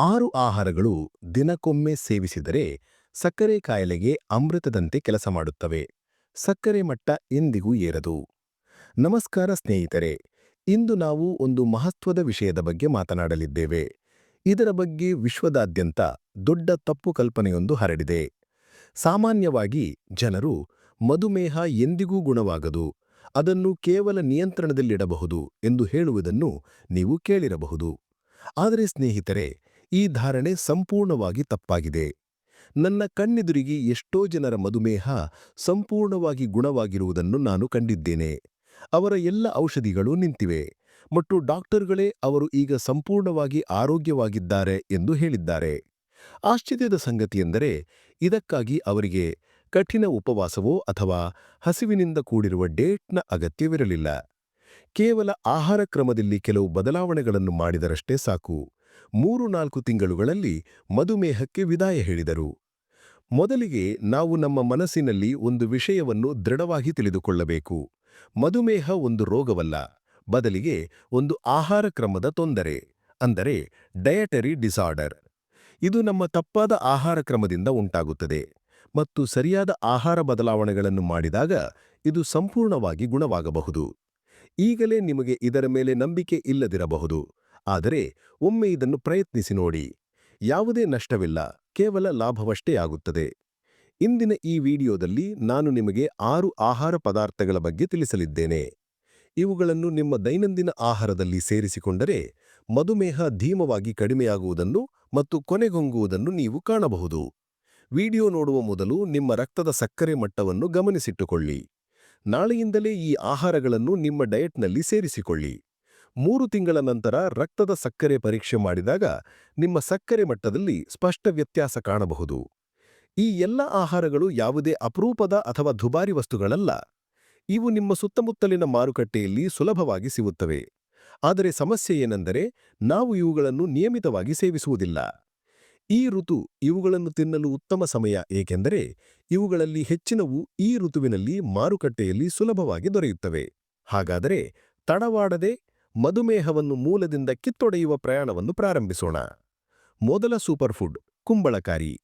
ಆರು ಆಹಾರಗಳು ದಿನಕ್ಕೊಮ್ಮೆ ಸೇವಿಸಿದರೆ ಸಕ್ಕರೆ ಕಾಯಿಲೆಗೆ ಅಮೃತದಂತೆ ಕೆಲಸ ಮಾಡುತ್ತವೆ. ಸಕ್ಕರೆ ಮಟ್ಟ ಎಂದಿಗೂ ಏರದು. ನಮಸ್ಕಾರ ಸ್ನೇಹಿತರೆ, ಇಂದು ನಾವು ಒಂದು ಮಹತ್ವದ ವಿಷಯದ ಬಗ್ಗೆ ಮಾತನಾಡಲಿದ್ದೇವೆ. ಇದರ ಬಗ್ಗೆ ವಿಶ್ವದಾದ್ಯಂತ ದೊಡ್ಡ ತಪ್ಪು ಕಲ್ಪನೆಯೊಂದು ಹರಡಿದೆ. ಸಾಮಾನ್ಯವಾಗಿ ಜನರು ಮಧುಮೇಹ ಎಂದಿಗೂ ಗುಣವಾಗದು, ಅದನ್ನು ಕೇವಲ ನಿಯಂತ್ರಣದಲ್ಲಿಡಬಹುದು ಎಂದು ಹೇಳುವುದನ್ನು ನೀವು ಕೇಳಿರಬಹುದು. ಆದರೆ ಸ್ನೇಹಿತರೆ ಈ ಧಾರಣೆ ಸಂಪೂರ್ಣವಾಗಿ ತಪ್ಪಾಗಿದೆ. ನನ್ನ ಕಣ್ಣೆದುರಿಗೆ ಎಷ್ಟೋ ಜನರ ಮಧುಮೇಹ ಸಂಪೂರ್ಣವಾಗಿ ಗುಣವಾಗಿರುವುದನ್ನು ನಾನು ಕಂಡಿದ್ದೇನೆ. ಅವರ ಎಲ್ಲ ಔಷಧಿಗಳು ನಿಂತಿವೆ. ಮತ್ತು ಡಾಕ್ಟರ್ಗಳೇ ಅವರು ಈಗ ಸಂಪೂರ್ಣವಾಗಿ ಆರೋಗ್ಯವಾಗಿದ್ದಾರೆ ಎಂದು ಹೇಳಿದ್ದಾರೆ. ಆಶ್ಚರ್ಯದ ಸಂಗತಿಯೆಂದರೆ, ಇದಕ್ಕಾಗಿ ಅವರಿಗೆ ಕಠಿಣ ಉಪವಾಸವೋ ಅಥವಾ ಹಸಿವಿನಿಂದ ಕೂಡಿರುವ ಡೇಟ್ನ ಅಗತ್ಯವಿರಲಿಲ್ಲ. ಕೇವಲ ಆಹಾರ ಕ್ರಮದಲ್ಲಿ ಕೆಲವು ಬದಲಾವಣೆಗಳನ್ನು ಮಾಡಿದರಷ್ಟೇ ಸಾಕು. ಮೂರು ನಾಲ್ಕು ತಿಂಗಳುಗಳಲ್ಲಿ ಮಧುಮೇಹಕ್ಕೆ ವಿದಾಯ ಹೇಳಿದರು. ಮೊದಲಿಗೆ ನಾವು ನಮ್ಮ ಮನಸ್ಸಿನಲ್ಲಿ ಒಂದು ವಿಷಯವನ್ನು ದೃಢವಾಗಿ ತಿಳಿದುಕೊಳ್ಳಬೇಕು. ಮಧುಮೇಹ ಒಂದು ರೋಗವಲ್ಲ, ಬದಲಿಗೆ ಒಂದು ಆಹಾರ ಕ್ರಮದ ತೊಂದರೆ, ಅಂದರೆ ಡಯಟರಿ ಡಿಸಾರ್ಡರ್ ಇದು ನಮ್ಮ ತಪ್ಪಾದ ಆಹಾರ ಕ್ರಮದಿಂದ ಉಂಟಾಗುತ್ತದೆ ಮತ್ತು ಸರಿಯಾದ ಆಹಾರ ಬದಲಾವಣೆಗಳನ್ನು ಮಾಡಿದಾಗ ಇದು ಸಂಪೂರ್ಣವಾಗಿ ಗುಣವಾಗಬಹುದು. ಈಗಲೇ ನಿಮಗೆ ಇದರ ಮೇಲೆ ನಂಬಿಕೆ ಇಲ್ಲದಿರಬಹುದು. ಆದರೆ ಒಮ್ಮೆ ಇದನ್ನು ಪ್ರಯತ್ನಿಸಿ ನೋಡಿ. ಯಾವುದೇ ನಷ್ಟವಿಲ್ಲ, ಕೇವಲ ಲಾಭವಷ್ಟೇ ಆಗುತ್ತದೆ. ಇಂದಿನ ಈ ವಿಡಿಯೋದಲ್ಲಿ ನಾನು ನಿಮಗೆ ಆರು ಆಹಾರ ಪದಾರ್ಥಗಳ ಬಗ್ಗೆ ತಿಳಿಸಲಿದ್ದೇನೆ. ಇವುಗಳನ್ನು ನಿಮ್ಮ ದೈನಂದಿನ ಆಹಾರದಲ್ಲಿ ಸೇರಿಸಿಕೊಂಡರೆ ಮಧುಮೇಹ ಧೀಮವಾಗಿ ಕಡಿಮೆಯಾಗುವುದನ್ನು ಮತ್ತು ಕೊನೆಗೊಂಗುವುದನ್ನು ನೀವು ಕಾಣಬಹುದು. ವಿಡಿಯೋ ನೋಡುವ ಮೊದಲು ನಿಮ್ಮ ರಕ್ತದ ಸಕ್ಕರೆ ಮಟ್ಟವನ್ನು ಗಮನಿಸಿಟ್ಟುಕೊಳ್ಳಿ. ನಾಳೆಯಿಂದಲೇ ಈ ಆಹಾರಗಳನ್ನು ನಿಮ್ಮ ಡಯಟ್ನಲ್ಲಿ ಸೇರಿಸಿಕೊಳ್ಳಿ. ಮೂರು ತಿಂಗಳ ನಂತರ ರಕ್ತದ ಸಕ್ಕರೆ ಪರೀಕ್ಷೆ ಮಾಡಿದಾಗ ನಿಮ್ಮ ಸಕ್ಕರೆ ಮಟ್ಟದಲ್ಲಿ ಸ್ಪಷ್ಟ ವ್ಯತ್ಯಾಸ ಕಾಣಬಹುದು. ಈ ಎಲ್ಲ ಆಹಾರಗಳು ಯಾವುದೇ ಅಪರೂಪದ ಅಥವಾ ದುಬಾರಿ ವಸ್ತುಗಳಲ್ಲ. ಇವು ನಿಮ್ಮ ಸುತ್ತಮುತ್ತಲಿನ ಮಾರುಕಟ್ಟೆಯಲ್ಲಿ ಸುಲಭವಾಗಿ ಸಿಗುತ್ತವೆ. ಆದರೆ ಸಮಸ್ಯೆ ಏನೆಂದರೆ ನಾವು ಇವುಗಳನ್ನು ನಿಯಮಿತವಾಗಿ ಸೇವಿಸುವುದಿಲ್ಲ. ಈ ಋತು ಇವುಗಳನ್ನು ತಿನ್ನಲು ಉತ್ತಮ ಸಮಯ ಏಕೆಂದರೆ ಇವುಗಳಲ್ಲಿ ಹೆಚ್ಚಿನವು ಈ ಋತುವಿನಲ್ಲಿ ಮಾರುಕಟ್ಟೆಯಲ್ಲಿ ಸುಲಭವಾಗಿ ದೊರೆಯುತ್ತವೆ. ಹಾಗಾದರೆ ತಡವಾಡದೆ ಮಧುಮೇಹವನ್ನು ಮೂಲದಿಂದ ಕಿತ್ತೊಡೆಯುವ ಪ್ರಯಾಣವನ್ನು ಪ್ರಾರಂಭಿಸೋಣ. ಮೊದಲ ಸೂಪರ್ ಫುಡ್ ಕುಂಬಳಕಾರಿ.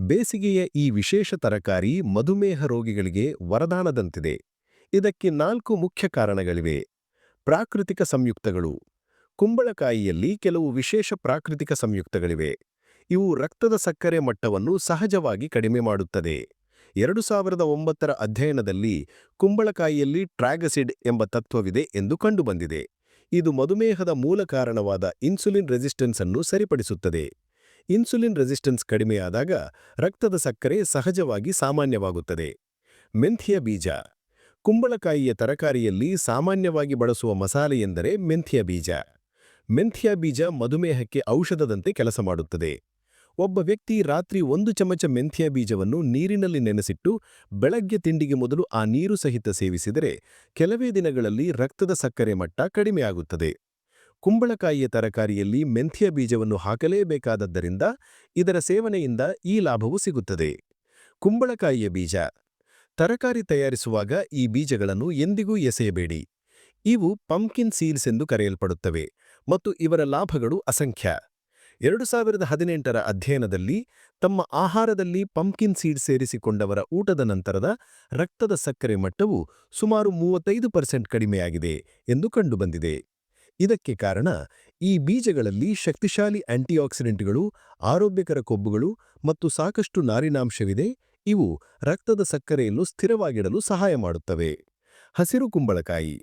ಬೇಸಿಗೆಯ ಈ ವಿಶೇಷ ತರಕಾರಿ ಮಧುಮೇಹ ರೋಗಿಗಳಿಗೆ ವರದಾನದಂತಿದೆ. ಇದಕ್ಕೆ ನಾಲ್ಕು ಮುಖ್ಯ ಕಾರಣಗಳಿವೆ. ಪ್ರಾಕೃತಿಕ ಸಂಯುಕ್ತಗಳು. ಕುಂಬಳಕಾಯಿಯಲ್ಲಿ ಕೆಲವು ವಿಶೇಷ ಪ್ರಾಕೃತಿಕ ಸಂಯುಕ್ತಗಳಿವೆ. ಇವು ರಕ್ತದ ಸಕ್ಕರೆ ಮಟ್ಟವನ್ನು ಸಹಜವಾಗಿ ಕಡಿಮೆ ಮಾಡುತ್ತದೆ. ಎರಡು ಸಾವಿರದ ಒಂಬತ್ತರ ಅಧ್ಯಯನದಲ್ಲಿ ಕುಂಬಳಕಾಯಿಯಲ್ಲಿ ಟ್ರಾಗಸಿಡ್ ಎಂಬ ತತ್ವವಿದೆ ಎಂದು ಕಂಡುಬಂದಿದೆ. ಇದು ಮಧುಮೇಹದ ಮೂಲ ಕಾರಣವಾದ ಇನ್ಸುಲಿನ್ ರೆಸಿಸ್ಟೆನ್ಸ್ ಅನ್ನು ಸರಿಪಡಿಸುತ್ತದೆ. ಇನ್ಸುಲಿನ್ ರೆಸಿಸ್ಟೆನ್ಸ್ ಕಡಿಮೆಯಾದಾಗ ರಕ್ತದ ಸಕ್ಕರೆ ಸಹಜವಾಗಿ ಸಾಮಾನ್ಯವಾಗುತ್ತದೆ. ಮೆಂಥಿಯ ಬೀಜ. ಕುಂಬಳಕಾಯಿಯ ತರಕಾರಿಯಲ್ಲಿ ಸಾಮಾನ್ಯವಾಗಿ ಬಳಸುವ ಮಸಾಲೆಯೆಂದರೆ ಮೆಂಥಿಯ ಬೀಜ. ಮೆಂಥಿಯ ಬೀಜ ಮಧುಮೇಹಕ್ಕೆ ಔಷಧದಂತೆ ಕೆಲಸ ಮಾಡುತ್ತದೆ. ಒಬ್ಬ ವ್ಯಕ್ತಿ ರಾತ್ರಿ ಒಂದು ಚಮಚ ಮೆಂಥ್ಯ ಬೀಜವನ್ನು ನೀರಿನಲ್ಲಿ ನೆನೆಸಿಟ್ಟು ಬೆಳಗ್ಗೆ ತಿಂಡಿಗೆ ಮೊದಲು ಆ ನೀರು ಸಹಿತ ಸೇವಿಸಿದರೆ ಕೆಲವೇ ದಿನಗಳಲ್ಲಿ ರಕ್ತದ ಸಕ್ಕರೆ ಮಟ್ಟ ಕಡಿಮೆಯಾಗುತ್ತದೆ ಕುಂಬಳಕಾಯಿಯ ತರಕಾರಿಯಲ್ಲಿ ಮೆಂಥ್ಯ ಬೀಜವನ್ನು ಹಾಕಲೇಬೇಕಾದದ್ದರಿಂದ ಇದರ ಸೇವನೆಯಿಂದ ಈ ಲಾಭವು ಸಿಗುತ್ತದೆ. ಕುಂಬಳಕಾಯಿಯ ಬೀಜ. ತರಕಾರಿ ತಯಾರಿಸುವಾಗ ಈ ಬೀಜಗಳನ್ನು ಎಂದಿಗೂ ಎಸೆಯಬೇಡಿ. ಇವು ಪಂಪ್ಕಿನ್ ಸೀಲ್ಸ್ ಎಂದು ಕರೆಯಲ್ಪಡುತ್ತವೆ ಮತ್ತು ಇವರ ಲಾಭಗಳು ಅಸಂಖ್ಯ. ಎರಡು ಸಾವಿರದ ಹದಿನೆಂಟರ ಅಧ್ಯಯನದಲ್ಲಿ ತಮ್ಮ ಆಹಾರದಲ್ಲಿ ಪಂಪ್ಕಿನ್ ಸೀಡ್ ಸೇರಿಸಿಕೊಂಡವರ ಊಟದ ನಂತರದ ರಕ್ತದ ಸಕ್ಕರೆ ಮಟ್ಟವು ಸುಮಾರು ಮೂವತ್ತೈದು ಪರ್ಸೆಂಟ್ ಕಡಿಮೆಯಾಗಿದೆ ಎಂದು ಕಂಡುಬಂದಿದೆ. ಇದಕ್ಕೆ ಕಾರಣ ಈ ಬೀಜಗಳಲ್ಲಿ ಶಕ್ತಿಶಾಲಿ ಆಂಟಿಆಕ್ಸಿಡೆಂಟ್ಗಳು ಆರೋಗ್ಯಕರ ಕೊಬ್ಬುಗಳು ಮತ್ತು ಸಾಕಷ್ಟು ನಾರಿನಾಂಶವಿದೆ. ಇವು ರಕ್ತದ ಸಕ್ಕರೆಯನ್ನು ಸ್ಥಿರವಾಗಿಡಲು ಸಹಾಯ ಮಾಡುತ್ತವೆ. ಹಸಿರು ಕುಂಬಳಕಾಯಿ.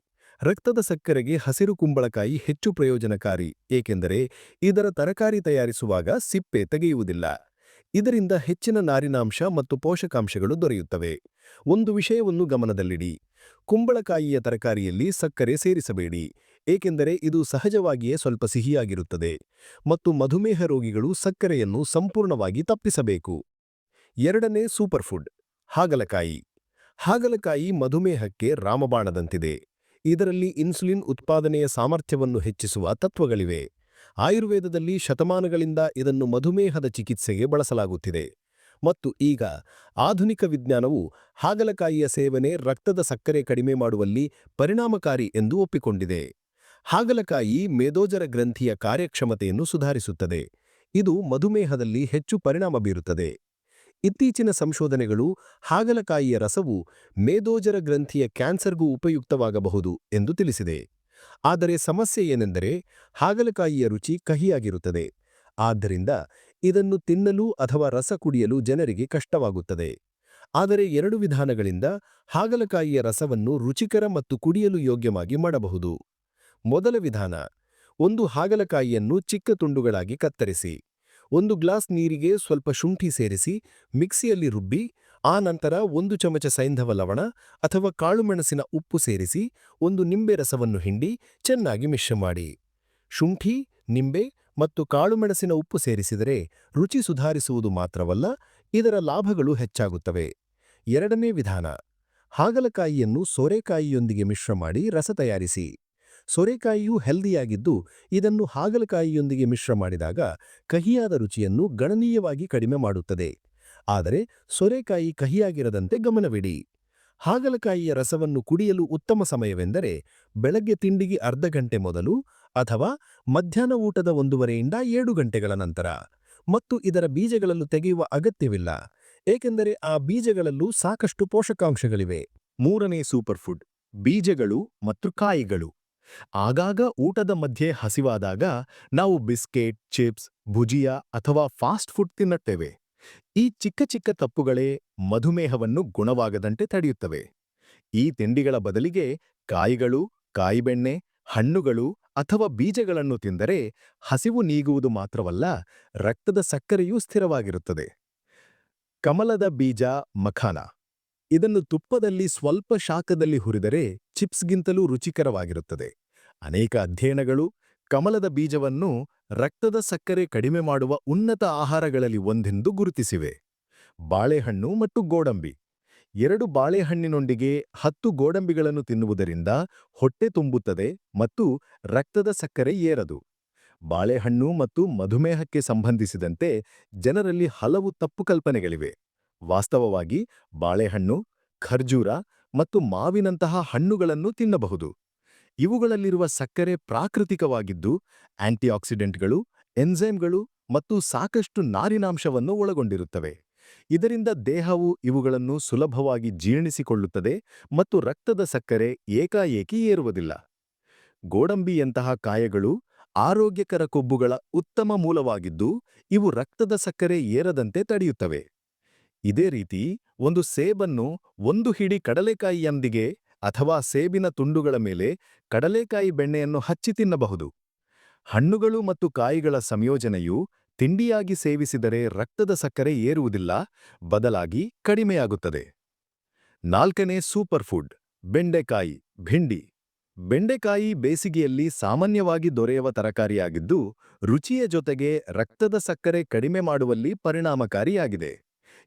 ರಕ್ತದ ಸಕ್ಕರೆಗೆ ಹಸಿರು ಕುಂಬಳಕಾಯಿ ಹೆಚ್ಚು ಪ್ರಯೋಜನಕಾರಿ, ಏಕೆಂದರೆ ಇದರ ತರಕಾರಿ ತಯಾರಿಸುವಾಗ ಸಿಪ್ಪೆ ತೆಗೆಯುವುದಿಲ್ಲ. ಇದರಿಂದ ಹೆಚ್ಚಿನ ನಾರಿನಾಂಶ ಮತ್ತು ಪೋಷಕಾಂಶಗಳು ದೊರೆಯುತ್ತವೆ. ಒಂದು ವಿಷಯವನ್ನು ಗಮನದಲ್ಲಿಡಿ. ಕುಂಬಳಕಾಯಿಯ ತರಕಾರಿಯಲ್ಲಿ ಸಕ್ಕರೆ ಸೇರಿಸಬೇಡಿ, ಏಕೆಂದರೆ ಇದು ಸಹಜವಾಗಿಯೇ ಸ್ವಲ್ಪ ಸಿಹಿಯಾಗಿರುತ್ತದೆ ಮತ್ತು ಮಧುಮೇಹ ರೋಗಿಗಳು ಸಕ್ಕರೆಯನ್ನು ಸಂಪೂರ್ಣವಾಗಿ ತಪ್ಪಿಸಬೇಕು. ಎರಡನೇ ಸೂಪರ್ಫುಡ್, ಹಾಗಲಕಾಯಿ. ಹಾಗಲಕಾಯಿ ಮಧುಮೇಹಕ್ಕೆ ರಾಮಬಾಣದಂತಿದೆ. ಇದರಲ್ಲಿ ಇನ್ಸುಲಿನ್ ಉತ್ಪಾದನೆಯ ಸಾಮರ್ಥ್ಯವನ್ನು ಹೆಚ್ಚಿಸುವ ತತ್ವಗಳಿವೆ. ಆಯುರ್ವೇದದಲ್ಲಿ ಶತಮಾನಗಳಿಂದ ಇದನ್ನು ಮಧುಮೇಹದ ಚಿಕಿತ್ಸೆಗೆ ಬಳಸಲಾಗುತ್ತಿದೆ. ಮತ್ತು ಈಗ ಆಧುನಿಕ ವಿಜ್ಞಾನವು ಹಾಗಲಕಾಯಿಯ ಸೇವನೆ ರಕ್ತದ ಸಕ್ಕರೆ ಕಡಿಮೆ ಮಾಡುವಲ್ಲಿ ಪರಿಣಾಮಕಾರಿ ಎಂದು ಒಪ್ಪಿಕೊಂಡಿದೆ. ಹಾಗಲಕಾಯಿ ಮೇದೋಜರ ಗ್ರಂಥಿಯ ಕಾರ್ಯಕ್ಷಮತೆಯನ್ನು ಸುಧಾರಿಸುತ್ತದೆ. ಇದು ಮಧುಮೇಹದಲ್ಲಿ ಹೆಚ್ಚು ಪರಿಣಾಮ ಬೀರುತ್ತದೆ. ಇತ್ತೀಚಿನ ಸಂಶೋಧನೆಗಳು ಹಾಗಲಕಾಯಿಯ ರಸವು ಮೇದೋಜರ ಗ್ರಂಥಿಯ ಕ್ಯಾನ್ಸರ್ಗೂ ಉಪಯುಕ್ತವಾಗಬಹುದು ಎಂದು ತಿಳಿಸಿದೆ. ಆದರೆ ಸಮಸ್ಯೆ ಏನೆಂದರೆ ಹಾಗಲಕಾಯಿಯ ರುಚಿ ಕಹಿಯಾಗಿರುತ್ತದೆ. ಆದ್ದರಿಂದ ಇದನ್ನು ತಿನ್ನಲು ಅಥವಾ ರಸ ಕುಡಿಯಲು ಜನರಿಗೆ ಕಷ್ಟವಾಗುತ್ತದೆ. ಆದರೆ ಎರಡು ವಿಧಾನಗಳಿಂದ ಹಾಗಲಕಾಯಿಯ ರಸವನ್ನು ರುಚಿಕರ ಮತ್ತು ಕುಡಿಯಲು ಯೋಗ್ಯವಾಗಿ ಮಾಡಬಹುದು. ಮೊದಲ ವಿಧಾನ, ಒಂದು ಹಾಗಲಕಾಯಿಯನ್ನು ಚಿಕ್ಕ ತುಂಡುಗಳಾಗಿ ಕತ್ತರಿಸಿ. ಒಂದು ಗ್ಲಾಸ್ ನೀರಿಗೆ ಸ್ವಲ್ಪ ಶುಂಠಿ ಸೇರಿಸಿ ಮಿಕ್ಸಿಯಲ್ಲಿ ರುಬ್ಬಿ, ಆ ನಂತರ ಒಂದು ಚಮಚ ಸೈಂಧವ ಲವಣ ಅಥವಾ ಕಾಳುಮೆಣಸಿನ ಉಪ್ಪು ಸೇರಿಸಿ ಒಂದು ನಿಂಬೆ ರಸವನ್ನು ಹಿಂಡಿ ಚೆನ್ನಾಗಿ ಮಿಶ್ರ ಮಾಡಿ. ಶುಂಠಿ, ನಿಂಬೆ ಮತ್ತು ಕಾಳುಮೆಣಸಿನ ಉಪ್ಪು ಸೇರಿಸಿದರೆ ರುಚಿ ಸುಧಾರಿಸುವುದು ಮಾತ್ರವಲ್ಲ, ಇದರ ಲಾಭಗಳು ಹೆಚ್ಚಾಗುತ್ತವೆ. ಎರಡನೇ ವಿಧಾನ, ಹಾಗಲಕಾಯಿಯನ್ನು ಸೋರೆಕಾಯಿಯೊಂದಿಗೆ ಮಿಶ್ರ ಮಾಡಿ ರಸ ತಯಾರಿಸಿ. ಸೋರೆಕಾಯಿಯು ಹೆಲ್ದಿಯಾಗಿದ್ದು, ಇದನ್ನು ಹಾಗಲಕಾಯಿಯೊಂದಿಗೆ ಮಿಶ್ರ ಮಾಡಿದಾಗ ಕಹಿಯಾದ ರುಚಿಯನ್ನು ಗಣನೀಯವಾಗಿ ಕಡಿಮೆ ಮಾಡುತ್ತದೆ. ಆದರೆ ಸೋರೆಕಾಯಿ ಕಹಿಯಾಗಿರದಂತೆ ಗಮನವಿಡಿ. ಹಾಗಲಕಾಯಿಯ ರಸವನ್ನು ಕುಡಿಯಲು ಉತ್ತಮ ಸಮಯವೆಂದರೆ ಬೆಳಗ್ಗೆ ತಿಂಡಿಗೆ ಅರ್ಧ ಗಂಟೆ ಮೊದಲು ಅಥವಾ ಮಧ್ಯಾಹ್ನ ಊಟದ ಒಂದೂವರೆಯಿಂದ ಏಳು ಗಂಟೆಗಳ ನಂತರ ಮತ್ತು ಇದರ ಬೀಜಗಳನ್ನು ತೆಗೆಯುವ ಅಗತ್ಯವಿಲ್ಲ, ಏಕೆಂದರೆ ಆ ಬೀಜಗಳಲ್ಲೂ ಸಾಕಷ್ಟು ಪೋಷಕಾಂಶಗಳಿವೆ. ಮೂರನೇ ಸೂಪರ್ಫುಡ್ ಬೀಜಗಳು ಮತ್ತು ಕಾಯಿಗಳು. ಆಗಾಗ ಊಟದ ಮಧ್ಯೆ ಹಸಿವಾದಾಗ ನಾವು ಬಿಸ್ಕೆಟ್, ಚಿಪ್ಸ್, ಭುಜಿಯಾ ಅಥವಾ ಫಾಸ್ಟ್ ಫುಡ್ ತಿನ್ನುತ್ತೇವೆ. ಈ ಚಿಕ್ಕ ಚಿಕ್ಕ ತಪ್ಪುಗಳೇ ಮಧುಮೇಹವನ್ನು ಗುಣವಾಗದಂತೆ ತಡೆಯುತ್ತವೆ. ಈ ತಿಂಡಿಗಳ ಬದಲಿಗೆ ಕಾಯಿಗಳು, ಕಾಯಿಬೆಣ್ಣೆ, ಹಣ್ಣುಗಳು ಅಥವಾ ಬೀಜಗಳನ್ನು ತಿಂದರೆ ಹಸಿವು ನೀಗುವುದು ಮಾತ್ರವಲ್ಲ ರಕ್ತದ ಸಕ್ಕರೆಯೂ ಸ್ಥಿರವಾಗಿರುತ್ತದೆ. ಕಮಲದ ಬೀಜ ಮಖಾನ ಇದನ್ನು ತುಪ್ಪದಲ್ಲಿ ಸ್ವಲ್ಪ ಶಾಖದಲ್ಲಿ ಹುರಿದರೆ ಚಿಪ್ಸ್ಗಿಂತಲೂ ರುಚಿಕರವಾಗಿರುತ್ತದೆ. ಅನೇಕ ಅಧ್ಯಯನಗಳು ಕಮಲದ ಬೀಜವನ್ನು ರಕ್ತದ ಸಕ್ಕರೆ ಕಡಿಮೆ ಮಾಡುವ ಉನ್ನತ ಆಹಾರಗಳಲ್ಲಿ ಒಂದೆಂದು ಗುರುತಿಸಿವೆ. ಬಾಳೆಹಣ್ಣು ಮತ್ತು ಗೋಡಂಬಿ. ಎರಡು ಬಾಳೆಹಣ್ಣಿನೊಂದಿಗೆ ಹತ್ತು ಗೋಡಂಬಿಗಳನ್ನು ತಿನ್ನುವುದರಿಂದ ಹೊಟ್ಟೆ ತುಂಬುತ್ತದೆ ಮತ್ತು ರಕ್ತದ ಸಕ್ಕರೆ ಏರದು. ಬಾಳೆಹಣ್ಣು ಮತ್ತು ಮಧುಮೇಹಕ್ಕೆ ಸಂಬಂಧಿಸಿದಂತೆ ಜನರಲ್ಲಿ ಹಲವು ತಪ್ಪು ಕಲ್ಪನೆಗಳಿವೆ. ವಾಸ್ತವವಾಗಿ ಬಾಳೆಹಣ್ಣು, ಖರ್ಜೂರ ಮತ್ತು ಮಾವಿನಂತಹ ಹಣ್ಣುಗಳನ್ನು ತಿನ್ನಬಹುದು. ಇವುಗಳಲ್ಲಿರುವ ಸಕ್ಕರೆ ಪ್ರಾಕೃತಿಕವಾಗಿದ್ದು, ಆಂಟಿಆಕ್ಸಿಡೆಂಟ್ಗಳು, ಎನ್ಝೈಮ್ಗಳು ಮತ್ತು ಸಾಕಷ್ಟು ನಾರಿನಾಂಶವನ್ನು ಒಳಗೊಂಡಿರುತ್ತವೆ. ಇದರಿಂದ ದೇಹವು ಇವುಗಳನ್ನು ಸುಲಭವಾಗಿ ಜೀರ್ಣಿಸಿಕೊಳ್ಳುತ್ತದೆ ಮತ್ತು ರಕ್ತದ ಸಕ್ಕರೆ ಏಕಾಏಕಿ ಏರುವುದಿಲ್ಲ. ಗೋಡಂಬಿಯಂತಹ ಕಾಯಗಳು ಆರೋಗ್ಯಕರ ಕೊಬ್ಬುಗಳ ಉತ್ತಮ ಮೂಲವಾಗಿದ್ದು, ಇವು ರಕ್ತದ ಸಕ್ಕರೆ ಏರದಂತೆ ತಡೆಯುತ್ತವೆ. ಇದೇ ರೀತಿ ಒಂದು ಸೇಬನ್ನು ಒಂದು ಹಿಡಿ ಕಡಲೆಕಾಯಿಯೊಂದಿಗೆ ಅಥವಾ ಸೇಬಿನ ತುಂಡುಗಳ ಮೇಲೆ ಕಡಲೆಕಾಯಿ ಬೆಣ್ಣೆಯನ್ನು ಹಚ್ಚಿ ತಿನ್ನಬಹುದು. ಹಣ್ಣುಗಳು ಮತ್ತು ಕಾಯಿಗಳ ಸಂಯೋಜನೆಯು ತಿಂಡಿಯಾಗಿ ಸೇವಿಸಿದರೆ ರಕ್ತದ ಸಕ್ಕರೆ ಏರುವುದಿಲ್ಲ, ಬದಲಾಗಿ ಕಡಿಮೆಯಾಗುತ್ತದೆ. ನಾಲ್ಕನೇ ಸೂಪರ್ ಫುಡ್, ಬೆಂಡೆಕಾಯಿ, ಭಿಂಡಿ. ಬೆಂಡೆಕಾಯಿ ಬೇಸಿಗೆಯಲ್ಲಿ ಸಾಮಾನ್ಯವಾಗಿ ದೊರೆಯುವ ತರಕಾರಿಯಾಗಿದ್ದು, ರುಚಿಯ ಜೊತೆಗೆ ರಕ್ತದ ಸಕ್ಕರೆ ಕಡಿಮೆ ಮಾಡುವಲ್ಲಿ ಪರಿಣಾಮಕಾರಿಯಾಗಿದೆ.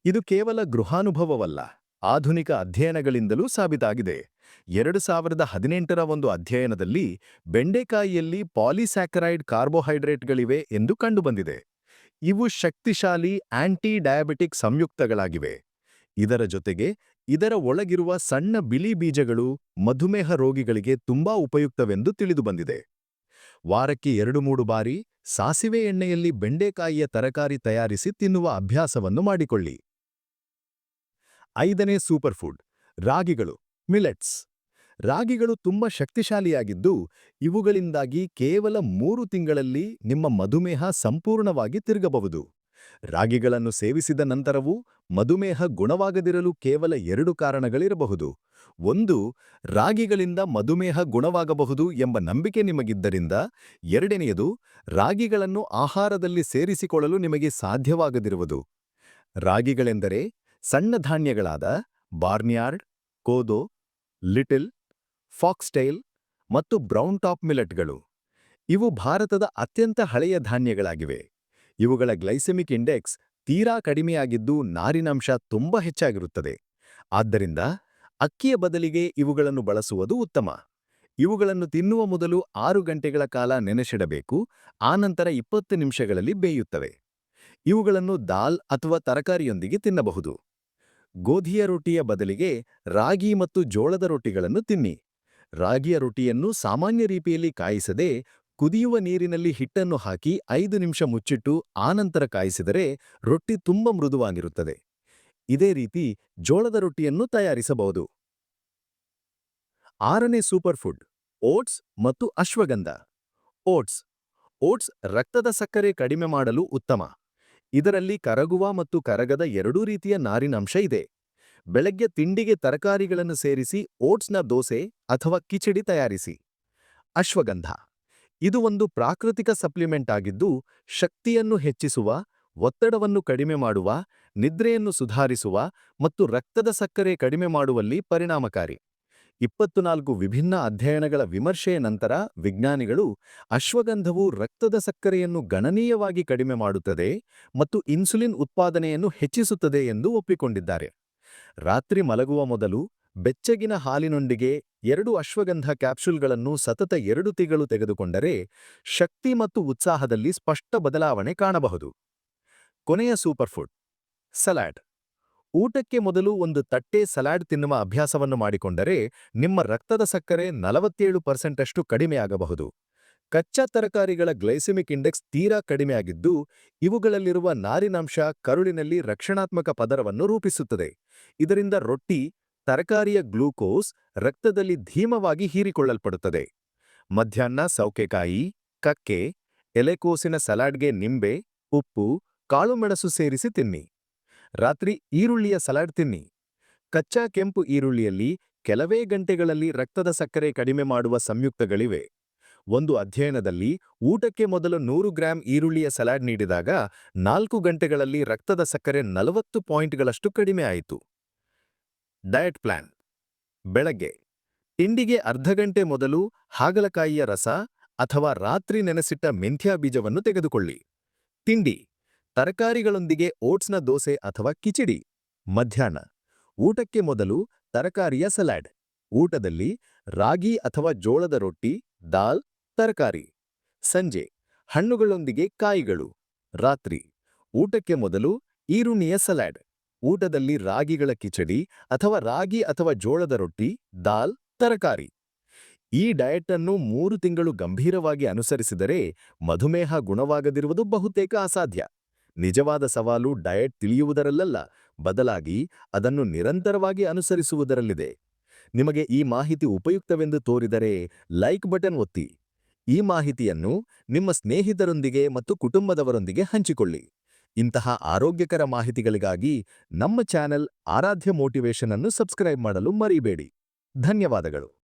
ಇದು ಕೇವಲ ಗೃಹಾನುಭವವಲ್ಲ, ಆಧುನಿಕ ಅಧ್ಯಯನಗಳಿಂದಲೂ ಸಾಬೀತಾಗಿದೆ. ಎರಡು ಸಾವಿರದ ಹದಿನೆಂಟರ ಒಂದು ಅಧ್ಯಯನದಲ್ಲಿ ಬೆಂಡೆಕಾಯಿಯಲ್ಲಿ ಪಾಲಿಸ್ಯಾಕರೈಡ್ ಕಾರ್ಬೋಹೈಡ್ರೇಟ್ಗಳಿವೆ ಎಂದು ಕಂಡುಬಂದಿದೆ. ಇವು ಶಕ್ತಿಶಾಲಿ ಆಂಟಿ ಡಯಾಬಿಟಿಕ್ ಸಂಯುಕ್ತಗಳಾಗಿವೆ. ಇದರ ಜೊತೆಗೆ ಇದರ ಒಳಗಿರುವ ಸಣ್ಣ ಬಿಳಿ ಬೀಜಗಳು ಮಧುಮೇಹ ರೋಗಿಗಳಿಗೆ ತುಂಬಾ ಉಪಯುಕ್ತವೆಂದು ತಿಳಿದುಬಂದಿದೆ. ವಾರಕ್ಕೆ ಎರಡು ಮೂರು ಬಾರಿ ಸಾಸಿವೆ ಎಣ್ಣೆಯಲ್ಲಿ ಬೆಂಡೆಕಾಯಿಯ ತರಕಾರಿ ತಯಾರಿಸಿ ತಿನ್ನುವ ಅಭ್ಯಾಸವನ್ನು ಮಾಡಿಕೊಳ್ಳಿ. ಐದನೇ ಸೂಪರ್ ಫುಡ್ ರಾಗಿಗಳು, ಮಿಲೆಟ್ಸ್. ರಾಗಿಗಳು ತುಂಬ ಶಕ್ತಿಶಾಲಿಯಾಗಿದ್ದು, ಇವುಗಳಿಂದಾಗಿ ಕೇವಲ ಮೂರು ತಿಂಗಳಲ್ಲಿ ನಿಮ್ಮ ಮಧುಮೇಹ ಸಂಪೂರ್ಣವಾಗಿ ತಿರುಗಬಹುದು. ರಾಗಿಗಳನ್ನು ಸೇವಿಸಿದ ನಂತರವೂ ಮಧುಮೇಹ ಗುಣವಾಗದಿರಲು ಕೇವಲ ಎರಡು ಕಾರಣಗಳಿರಬಹುದು. ಒಂದು, ರಾಗಿಗಳಿಂದ ಮಧುಮೇಹ ಗುಣವಾಗಬಹುದು ಎಂಬ ನಂಬಿಕೆ ನಿಮಗಿದ್ದರಿಂದ, ಎರಡನೆಯದು, ರಾಗಿಗಳನ್ನು ಆಹಾರದಲ್ಲಿ ಸೇರಿಸಿಕೊಳ್ಳಲು ನಿಮಗೆ ಸಾಧ್ಯವಾಗದಿರುವುದು. ರಾಗಿಗಳೆಂದರೆ ಸಣ್ಣ ಧಾನ್ಯಗಳಾದ ಬಾರ್ನ್ಯಾರ್ಡ್, ಕೋದೋ, ಲಿಟಿಲ್, ಫಾಕ್ಸ್ಟೈಲ್ ಮತ್ತು ಬ್ರೌನ್ ಟಾಪ್ ಮಿಲೆಟ್ಗಳು. ಇವು ಭಾರತದ ಅತ್ಯಂತ ಹಳೆಯ ಧಾನ್ಯಗಳಾಗಿವೆ. ಇವುಗಳ ಗ್ಲೈಸೆಮಿಕ್ ಇಂಡೆಕ್ಸ್ ತೀರಾ ಕಡಿಮೆಯಾಗಿದ್ದು ನಾರಿನಾಂಶ ತುಂಬ ಹೆಚ್ಚಾಗಿರುತ್ತದೆ. ಆದ್ದರಿಂದ ಅಕ್ಕಿಯ ಬದಲಿಗೆ ಇವುಗಳನ್ನು ಬಳಸುವುದು ಉತ್ತಮ. ಇವುಗಳನ್ನು ತಿನ್ನುವ ಮೊದಲು ಆರು ಗಂಟೆಗಳ ಕಾಲ ನೆನೆಸಿಡಬೇಕು, ಆನಂತರ ಇಪ್ಪತ್ತು ನಿಮಿಷಗಳಲ್ಲಿ ಬೇಯುತ್ತವೆ. ಇವುಗಳನ್ನು ದಾಲ್ ಅಥವಾ ತರಕಾರಿಯೊಂದಿಗೆ ತಿನ್ನಬಹುದು. ಗೋಧಿಯ ರೊಟ್ಟಿಯ ಬದಲಿಗೆ ರಾಗಿ ಮತ್ತು ಜೋಳದ ರೊಟ್ಟಿಗಳನ್ನು ತಿನ್ನಿ. ರಾಗಿಯ ರೊಟ್ಟಿಯನ್ನು ಸಾಮಾನ್ಯ ರೀತಿಯಲ್ಲಿ ಕಾಯಿಸದೆ ಕುದಿಯುವ ನೀರಿನಲ್ಲಿ ಹಿಟ್ಟನ್ನು ಹಾಕಿ ಐದು ನಿಮಿಷ ಮುಚ್ಚಿಟ್ಟು ಆನಂತರ ಕಾಯಿಸಿದರೆ ರೊಟ್ಟಿ ತುಂಬ ಮೃದುವಾಗಿರುತ್ತದೆ. ಇದೇ ರೀತಿ ಜೋಳದ ರೊಟ್ಟಿಯನ್ನು ತಯಾರಿಸಬಹುದು. ಆರನೇ ಸೂಪರ್ ಫುಡ್, ಓಟ್ಸ್ ಮತ್ತು ಅಶ್ವಗಂಧ. ಓಟ್ಸ್ ಓಟ್ಸ್ ರಕ್ತದ ಸಕ್ಕರೆ ಕಡಿಮೆ ಮಾಡಲು ಉತ್ತಮ. ಇದರಲ್ಲಿ ಕರಗುವ ಮತ್ತು ಕರಗದ ಎರಡೂ ರೀತಿಯ ನಾರಿನಂಶ ಇದೆ. ಬೆಳಗ್ಗೆ ತಿಂಡಿಗೆ ತರಕಾರಿಗಳನ್ನು ಸೇರಿಸಿ ಓಟ್ಸ್ನ ದೋಸೆ ಅಥವಾ ಕಿಚಡಿ ತಯಾರಿಸಿ. ಅಶ್ವಗಂಧ. ಇದು ಒಂದು ಪ್ರಾಕೃತಿಕ ಸಪ್ಲಿಮೆಂಟ್ ಆಗಿದ್ದು, ಶಕ್ತಿಯನ್ನು ಹೆಚ್ಚಿಸುವ, ಒತ್ತಡವನ್ನು ಕಡಿಮೆ ಮಾಡುವ, ನಿದ್ರೆಯನ್ನು ಸುಧಾರಿಸುವ ಮತ್ತು ರಕ್ತದ ಸಕ್ಕರೆ ಕಡಿಮೆ ಮಾಡುವಲ್ಲಿ ಪರಿಣಾಮಕಾರಿ. ಇಪ್ಪತ್ತನಾಲ್ಕು ವಿಭಿನ್ನ ಅಧ್ಯಯನಗಳ ವಿಮರ್ಶೆಯ ನಂತರ ವಿಜ್ಞಾನಿಗಳು ಅಶ್ವಗಂಧವು ರಕ್ತದ ಸಕ್ಕರೆಯನ್ನು ಗಣನೀಯವಾಗಿ ಕಡಿಮೆ ಮಾಡುತ್ತದೆ ಮತ್ತು ಇನ್ಸುಲಿನ್ ಉತ್ಪಾದನೆಯನ್ನು ಹೆಚ್ಚಿಸುತ್ತದೆ ಎಂದು ಒಪ್ಪಿಕೊಂಡಿದ್ದಾರೆ. ರಾತ್ರಿ ಮಲಗುವ ಮೊದಲು ಬೆಚ್ಚಗಿನ ಹಾಲಿನೊಂದಿಗೆ ಎರಡು ಅಶ್ವಗಂಧ ಕ್ಯಾಪ್ಸುಲ್ಗಳನ್ನು ಸತತ ಎರಡು ತಿಂಗಳು ತೆಗೆದುಕೊಂಡರೆ ಶಕ್ತಿ ಮತ್ತು ಉತ್ಸಾಹದಲ್ಲಿ ಸ್ಪಷ್ಟ ಬದಲಾವಣೆ ಕಾಣಬಹುದು. ಕೊನೆಯ ಸೂಪರ್ಫುಡ್. ಸಲಾಡ್. ಊಟಕ್ಕೆ ಮೊದಲು ಒಂದು ತಟ್ಟೆ ಸಲಾಡ್ ತಿನ್ನುವ ಅಭ್ಯಾಸವನ್ನು ಮಾಡಿಕೊಂಡರೆ ನಿಮ್ಮ ರಕ್ತದ ಸಕ್ಕರೆ ನಲವತ್ತೇಳು ಪರ್ಸೆಂಟಷ್ಟು ಕಡಿಮೆಯಾಗಬಹುದು ಕಚ್ಚಾ ತರಕಾರಿಗಳ ಗ್ಲೈಸೆಮಿಕ್ ಇಂಡೆಕ್ಸ್ ತೀರಾ ಕಡಿಮೆಯಾಗಿದ್ದು ಇವುಗಳಲ್ಲಿರುವ ನಾರಿನಾಂಶ ಕರುಳಿನಲ್ಲಿ ರಕ್ಷಣಾತ್ಮಕ ಪದರವನ್ನು ರೂಪಿಸುತ್ತದೆ. ಇದರಿಂದ ರೊಟ್ಟಿ, ತರಕಾರಿಯ ಗ್ಲೂಕೋಸ್ ರಕ್ತದಲ್ಲಿ ಧೀಮವಾಗಿ ಹೀರಿಕೊಳ್ಳಲ್ಪಡುತ್ತದೆ. ಮಧ್ಯಾಹ್ನ ಸೌಕೆಕಾಯಿ ಕಕ್ಕೆ, ಎಲೆಕೋಸಿನ ಸಲಾಡ್ಗೆ ನಿಂಬೆ, ಉಪ್ಪು, ಕಾಳುಮೆಣಸು ಸೇರಿಸಿ ತಿನ್ನಿ. ರಾತ್ರಿ ಈರುಳ್ಳಿಯ ಸಲಾಡ್ ತಿನ್ನಿ. ಕಚ್ಚಾ ಕೆಂಪು ಈರುಳ್ಳಿಯಲ್ಲಿ ಕೆಲವೇ ಗಂಟೆಗಳಲ್ಲಿ ರಕ್ತದ ಸಕ್ಕರೆ ಕಡಿಮೆ ಮಾಡುವ ಸಂಯುಕ್ತಗಳಿವೆ. ಒಂದು ಅಧ್ಯಯನದಲ್ಲಿ ಊಟಕ್ಕೆ ಮೊದಲು ನೂರು ಗ್ರಾಂ ಈರುಳ್ಳಿಯ ಸಲಾಡ್ ನೀಡಿದಾಗ ನಾಲ್ಕು ಗಂಟೆಗಳಲ್ಲಿ ರಕ್ತದ ಸಕ್ಕರೆ ನಲವತ್ತು ಪಾಯಿಂಟ್ಗಳಷ್ಟು ಕಡಿಮೆ ಆಯಿತು. Diet plan. ಬೆಳಗ್ಗೆ. ತಿಂಡಿಗೆ ಅರ್ಧ ಗಂಟೆ ಮೊದಲು ಹಾಗಲಕಾಯಿಯ ರಸ ಅಥವಾ ರಾತ್ರಿ ನೆನೆಸಿಟ್ಟ ಮೆಂಥ್ಯಾ ಬೀಜವನ್ನು ತೆಗೆದುಕೊಳ್ಳಿ. ತಿಂಡಿ. ತರಕಾರಿಗಳೊಂದಿಗೆ ಓಟ್ಸ್ನ ದೋಸೆ ಅಥವಾ ಕಿಚಡಿ. ಮಧ್ಯಾಹ್ನ. ಊಟಕ್ಕೆ ಮೊದಲು ತರಕಾರಿಯ ಸಲಾಡ್. ಊಟದಲ್ಲಿ ರಾಗಿ ಅಥವಾ ಜೋಳದ ರೊಟ್ಟಿ, ದಾಲ್, ತರಕಾರಿ. ಸಂಜೆ. ಹಣ್ಣುಗಳೊಂದಿಗೆ ಕಾಯಿಗಳು. ರಾತ್ರಿ. ಊಟಕ್ಕೆ ಮೊದಲು ಈರುಣಿಯ ಸಲಾಡ್. ಊಟದಲ್ಲಿ ರಾಗಿಗಳ ಕಿಚಡಿ ಅಥವಾ ರಾಗಿ ಅಥವಾ ಜೋಳದ ರೊಟ್ಟಿ, ದಾಲ್, ತರಕಾರಿ. ಈ ಡಯಟ್ ಅನ್ನು ಮೂರು ತಿಂಗಳು ಗಂಭೀರವಾಗಿ ಅನುಸರಿಸಿದರೆ ಮಧುಮೇಹ ಗುಣವಾಗದಿರುವುದು ಬಹುತೇಕ ಅಸಾಧ್ಯ. ನಿಜವಾದ ಸವಾಲು ಡಯಟ್ ತಿಳಿಯುವುದರಲ್ಲಲ್ಲ, ಬದಲಾಗಿ ಅದನ್ನು ನಿರಂತರವಾಗಿ ಅನುಸರಿಸುವುದರಲ್ಲಿದೆ. ನಿಮಗೆ ಈ ಮಾಹಿತಿ ಉಪಯುಕ್ತವೆಂದು ತೋರಿದರೆ ಲೈಕ್ ಬಟನ್ ಒತ್ತಿ. ಈ ಮಾಹಿತಿಯನ್ನು ನಿಮ್ಮ ಸ್ನೇಹಿತರೊಂದಿಗೆ ಮತ್ತು ಕುಟುಂಬದವರೊಂದಿಗೆ ಹಂಚಿಕೊಳ್ಳಿ. ಇಂತಹ ಆರೋಗ್ಯಕರ ಮಾಹಿತಿಗಳಿಗಾಗಿ ನಮ್ಮ ಚಾನೆಲ್ ಆರಾಧ್ಯ ಮೋಟಿವೇಶನ್ ಅನ್ನು ಸಬ್ಸ್ಕ್ರೈಬ್ ಮಾಡಲು ಮರಿಬೇಡಿ. ಧನ್ಯವಾದಗಳು.